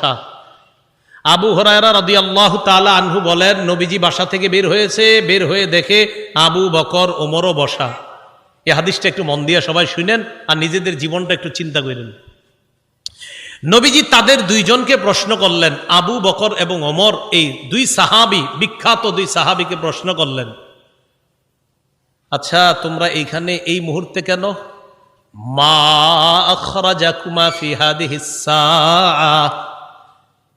বসা। আবু হরায়রা রাদি আল্লাহ তালা আনহু বলেন, নবীজি বাসা থেকে বের হয়েছে, বের হয়ে দেখে আবু বকর, ওমরও বসা। এই হাদিসটা একটু মন দিয়ে সবাই শুনেন আর নিজেদের জীবনটা একটু চিন্তা করেন। নবীজি তাদের দুইজনকে প্রশ্ন করলেন, আবু বকর এবং ওমর, এই দুই সাহাবি, বিখ্যাত দুই সাহাবিকে প্রশ্ন করলেন আচ্ছা তোমরা এইখানে এই মুহূর্তে কেন? মা ফি হাদিহিস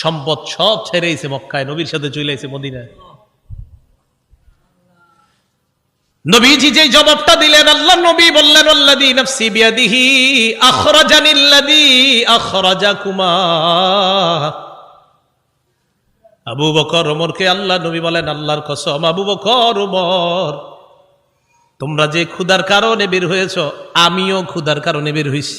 সম্পদ সব ছেড়েছে মক্কায়, নবীর সাথে চলে এসে মদিনায়। নবীজি যে জবাবটা দিলেন, আল্লাহ নবী বললেন, আল্লাযী নাফসি বিয়াদিহি আখরাজানিল্লাযী আখরাজাকুমা। আবু বকর ওমরকে আল্লাহ নবী বলেন, আল্লাহর কসম, আবু বকর ওমর, তোমরা যে ক্ষুধার কারণে বের হয়েছ, আমিও ক্ষুধার কারণে বের হইছি।